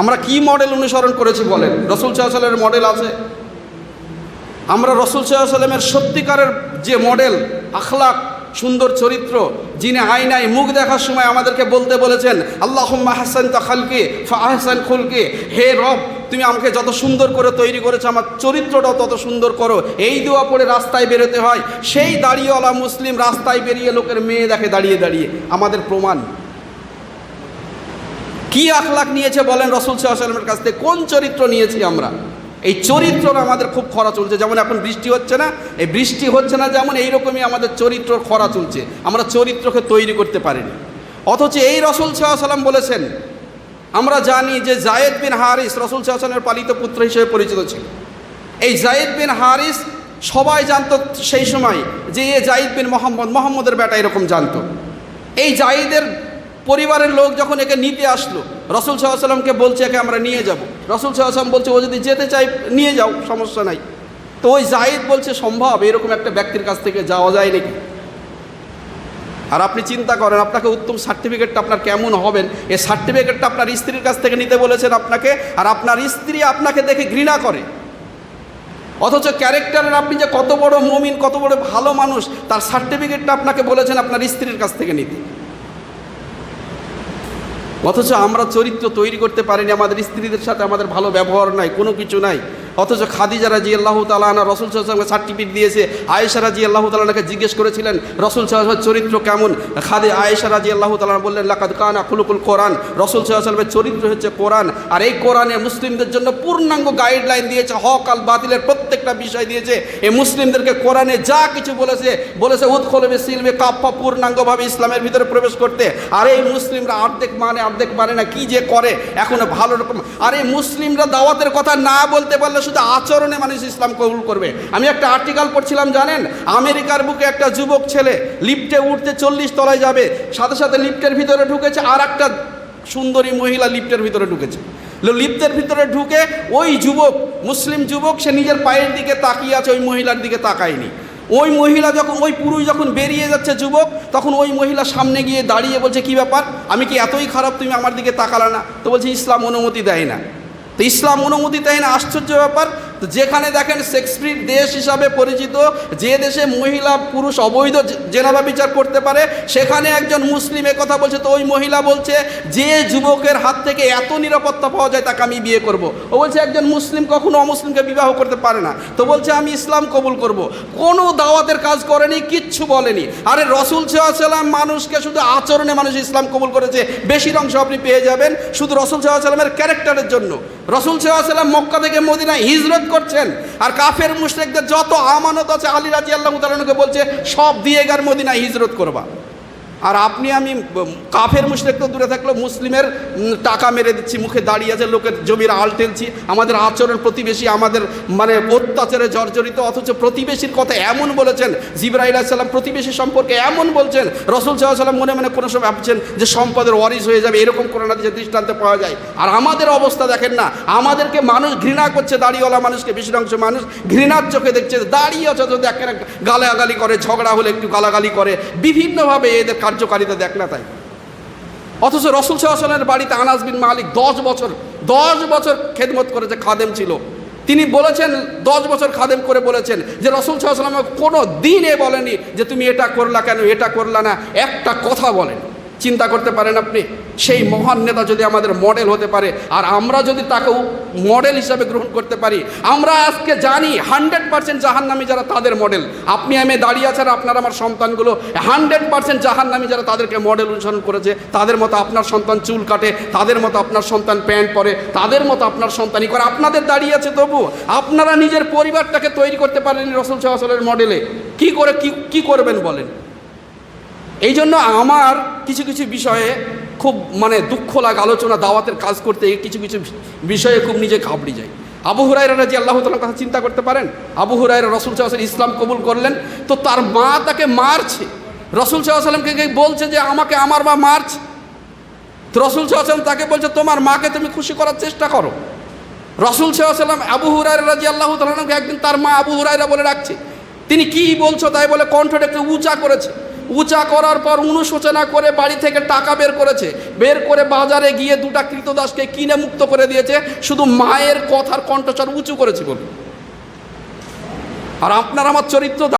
আমরা কি মডেল অনুসরণ করেছি বলেন? রসুল সাল্লামের মডেল আছে। আমরা রসুল সাল্লামের সত্যিকারের যে মডেল, আখলাক, সুন্দর চরিত্র, যিনি আয়নায় মুখ দেখার সময় আমাদেরকে বলতে বলেছেন আল্লাহ হাসান তা খালকে আহসান খুলকে। হে রব, তুমি আমাকে যত সুন্দর করে তৈরি করেছ, আমার চরিত্রটাও তত সুন্দর করো। এই দোয়া পড়ে রাস্তায় বেরোতে হয়। সেই দাঁড়িয়েওয়ালা মুসলিম রাস্তায় বেরিয়ে লোকের মেয়ে দেখে দাঁড়িয়ে দাঁড়িয়ে। আমাদের প্রমাণ কি আখলাক নিয়েছে বলেন রসুল সাল্লামের কাছ থেকে? কোন চরিত্র নিয়েছি আমরা? এই চরিত্রটা আমাদের খুব খরা চলছে। যেমন এখন বৃষ্টি হচ্ছে না, এই বৃষ্টি হচ্ছে না যেমন এইরকমই আমাদের চরিত্র খরা চলছে। আমরা চরিত্রকে তৈরি করতে পারিনি। অথচ এই রসুল সাল্লাম বলেছেন, আমরা জানি যে জায়েদ বিন হারিস রসুল সাল্লামের পালিত পুত্র হিসেবে পরিচিত ছিল। এই জায়েদ বিন হারিস সবাই জানতো সেই সময় যে এ জাইদ বিন মোহাম্মদ, মোহাম্মদের বেটা এরকম জানতো। এই জাইদের পরিবারের লোক যখন একে নিতে আসলো, রসুল সাল্লামকে বলছে, একে আমরা নিয়ে যাব। রসুল সাল্লাম বলছে, ও যদি যেতে চাই নিয়ে যাও, সমস্যা নাই। তো ওই জাহিদ বলছে, সম্ভব, এরকম একটা ব্যক্তির কাছ থেকে যাওয়া যায় নাকি? আর আপনি চিন্তা করেন, আপনাকে উত্তম সার্টিফিকেটটা আপনার কেমন হবেন এই সার্টিফিকেটটা আপনার স্ত্রীর কাছ থেকে নিতে বলেছেন আপনাকে, আর আপনার স্ত্রী আপনাকে দেখে ঘৃণা করে। অথচ ক্যারেক্টারের আপনি যে কত বড় মমিন, কত বড় ভালো মানুষ, তার সার্টিফিকেটটা আপনাকে বলেছেন আপনার স্ত্রীর কাছ থেকে নিতে। অথচ আমরা চরিত্র তৈরি করতে পারিনি, আমাদের স্ত্রীদের সাথে আমাদের ভালো ব্যবহার নাই, কোনো কিছু নাই। অথচ খাদিজা রাজি আল্লাহ তালানা রসুল সাল্লামকে সার্টিফিকেট দিয়েছে। আয়েশা রাজি আল্লাহ তালানাকে জিজ্ঞেস করেছিলেন, রসুল সাল্লামের চরিত্র কেমন? খাদি আয়েশা রাজি আল্লাহ তালানা বললেন, লাকাদ কানা খুলুকুল কোরআন। রসুল সাল্লামের চরিত্র হচ্ছে কোরআন। আর এই কোরআনে মুসলিমদের জন্য পূর্ণাঙ্গ গাইডলাইন দিয়েছে, হক আল বাতিলের প্রত্যেকটা বিষয় দিয়েছে। এই মুসলিমদেরকে কোরআনে যা কিছু বলেছে বলেছে উৎখলবে সিলবে কাপ্পা পূর্ণাঙ্গভাবে ইসলামের ভিতরে প্রবেশ করতে। আর এই মুসলিমরা অর্ধেক মানে অর্ধেক মানে না, কি যে করে, এখনও ভালো রকম। আর এই মুসলিমরা দাওয়াতের কথা না বলতে পারলে শুধু আচরণে মানুষ ইসলাম কবুল করবে। আমি একটা আর্টিকেল পড়ছিলাম, জানেন? আমেরিকার বুকে একটা যুবক ছেলে লিফটে উঠতে চল্লিশ তলায় যাবে, সাথে সাথে লিফটের ভিতরে ঢুকেছে আর একটা সুন্দরী মহিলা লিফটের ভিতরে ঢুকেছে। লিফটের ভিতরে ঢুকে ওই যুবক, মুসলিম যুবক, সে নিজের পায়ের দিকে তাকিয়ে আছে, ওই মহিলার দিকে তাকায়নি। ওই মহিলা যখন, ওই পুরুষ যখন বেরিয়ে যাচ্ছে যুবক, তখন ওই মহিলা সামনে গিয়ে দাঁড়িয়ে বলছে, কি ব্যাপার? আমি কি এতই খারাপ তুমি আমার দিকে তাকালা না? তো বলছে, ইসলাম অনুমতি দেয় না। তো ইসলাম অনুমতি দেয় না আশ্চর্য ব্যাপার। যেখানে দেখেন সেক্সপির দেশ হিসাবে পরিচিত, যে দেশে মহিলা, পুরুষ অবৈধ জেনাবা বিচার করতে পারে, সেখানে একজন মুসলিম কথা বলছে, তো ওই মহিলা বলছে, যে যুবকের হাত থেকে এত নিরাপত্তা পাওয়া যায়, তাকে আমি বিয়ে করব। ও বলছে, একজন মুসলিম কখনো অমুসলিমকে বিবাহ করতে পারে না তো বলছে, আমি ইসলাম কবুল করব। কোনো দাওয়াতের কাজ করেনি, কিচ্ছু বলেনি আরে রসুল সাল্লাম মানুষকে শুধু আচরণে মানুষ ইসলাম কবুল করেছে বেশির অংশ আপনি পেয়ে যাবেন শুধু রসুল সাল্লামের ক্যারেক্টারের জন্য রসুল সাল্লাম মক্কা থেকে মদিনায় হিজরত করছেন? আর কাফের মুশরেকদের যত আমানত আছে, আলী রাজি আল্লাহ তালকে বলছে, সব দিয়ে গার মদিনায় হিজরত করবা। আর আপনি, আমি কাফের মুশরেক তো দূরে থাকলেও মুসলিমের টাকা মেরে দিচ্ছি, মুখে দাঁড়িয়ে আছে, লোকের জমির আল টেলছি আমাদের আচরণ প্রতিবেশী, আমাদের মানে অত্যাচারে জর্জরিত, অথচ প্রতিবেশীর কথা এমন বলেছেন জিব্রাহিল সাল্লাম প্রতিবেশী সম্পর্কে এমন বলছেন, রসুল সাল্লাম মনে মনে কোনো সময় ভাবছেন যে সম্পদের ওয়ারিস হয়ে যাবে, এরকম কোনো না দৃষ্টান্তে পাওয়া যায়। আর আমাদের অবস্থা দেখেন না, আমাদেরকে মানুষ ঘৃণা করছে, দাড়িওয়ালা মানুষকে বেশিরংশ মানুষ ঘৃণার চোখে দেখছে, দাঁড়িয়ে তো দেখেন, গালাগালি করে, ঝগড়া হলে একটু গালাগালি করে, বিভিন্নভাবে এদের কার্যকারিতা দেখ না তাই। অথচ রসুল সাহসনের বাড়িতে আনাস বিন মালিক দশ বছর দশ বছর খেদমত করেছে খাদেম ছিল। তিনি বলেছেন, দশ বছর খাদেম করে বলেছেন যে রসুল সাহসালাম কোনো দিনে বলেনি যে তুমি এটা করলা কেন, এটা করলা না, একটা কথা বলেন। চিন্তা করতে পারেন আপনি? সেই মহান নেতা যদি আমাদের মডেল হতে পারে, আর আমরা যদি তাকেও মডেল হিসাবে গ্রহণ করতে পারি, আমরা আজকে জানি হান্ড্রেড পার্সেন্ট জাহান্নামি যারা তাদের মডেল আপনি আমি দাঁড়িয়ে আছেন, আপনার আমার সন্তানগুলো হান্ড্রেড পার্সেন্ট জাহান্নামি যারা তাদেরকে মডেল অনুসরণ করেছে, তাদের মতো আপনার সন্তান চুল কাটে, তাদের মতো আপনার সন্তান প্যান্ট পরে, তাদের মতো আপনার সন্তানই করে, আপনাদের দাঁড়িয়ে আছে তবু আপনারা নিজের পরিবারটাকে তৈরি করতে পারেন রসুল সাহসলের মডেলে কি করে কি করবেন বলেন? এই জন্য আমার কিছু কিছু বিষয়ে খুব মানে দুঃখ লাগে আলোচনা দাওয়াতের কাজ করতে কিছু কিছু বিষয়ে খুব নিজে ঘাবড়ি যায় আবু হুরাইরা রাজি আল্লাহ তালার কথা চিন্তা করতে পারেন? আবু হুরাইরা রসুল সাহসাল ইসলাম কবুল করলেন, তো তার মা তাকে মারছে। রসুল সাল্লামকে বলছে যে, আমাকে আমার মা মারছে। তো রসুল সাল্লাম তাকে বলছে, তোমার মাকে তুমি খুশি করার চেষ্টা করো। রসুল সাল্লাম আবু হুরাইরা রাজি আল্লাহ তালাকে একদিন তার মা আবু হুরাইরা বলে রাখছে তিনি কি বলছো? তাই বলে কণ্ঠটা একটু উঁচা করেছে। উঁচা করার পর অনুশোচনা করে বাড়ি থেকে টাকা বের করেছে। বের করে বাজারে গিয়ে দুটা কৃতদাসকে কিনে মুক্ত করে দিয়েছে। শুধু মায়ের কথার কণ্ঠস্বর উঁচু করেছে বলুন আর আপনার আমার চরিত্র